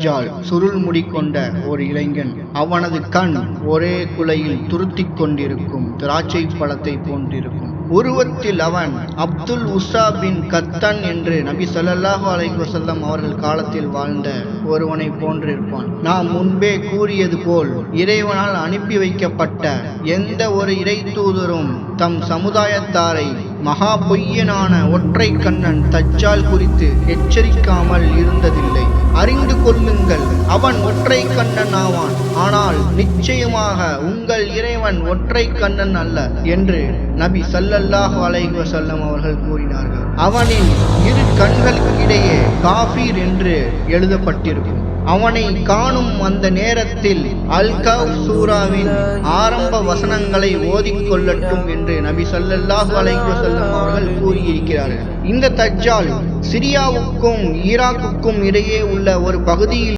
தஜ்ஜால் சுருள் முடி கொண்ட ஒரு இளைஞன். அவனது கண் ஒரே குலையில் துருத்திக் கொண்டிருக்கும் திராட்சை பழத்தை போன்றிருக்கும். உருவத்தில் அவன் அப்துல் உஸா பின் கத்தன் என்று நபி ஸல்லல்லாஹு அலை வசல்லம் அவர்கள் காலத்தில் வாழ்ந்த ஒருவனை போன்றிருப்பான். நாம் முன்பே கூறியது போல் இறைவனால் அனுப்பி வைக்கப்பட்ட எந்த ஒரு இறை தூதரும் தம் சமுதாயத்தாரை மகா பொய்யனான ஒற்றை கண்ணன் தச்சால் குறித்து எச்சரிக்காமல் இருந்ததில்லை. அறிந்து கொள்ளுங்கள் அவன் ஒற்றை கண்ணன் ஆவான். ஆனால் நிச்சயமாக உங்கள் இறைவன் ஒற்றை கண்ணன் அல்ல என்று நபி சல்லல்லாஹ் அலைஹி வஸல்லம் அவர்கள் கூறினார்கள். அவனின் இரு கண்கள் இடையே காஃபீர் என்று எழுதப்பட்டிருக்கும். அவனை காணும் அந்த நேரத்தில் அல்கவ் சூராவின் ஆரம்ப வசனங்களை ஓதிக்கொள்ளட்டும் என்று நபி சொல்லல்லாஹு அலைஹி வஸல்லம் அவர்கள் கூறியிருக்கிறார்கள். இந்த தஜ்ஜால் சிரியாவுக்கும் ஈராக்குக்கும் இடையே உள்ள ஒரு பகுதியில்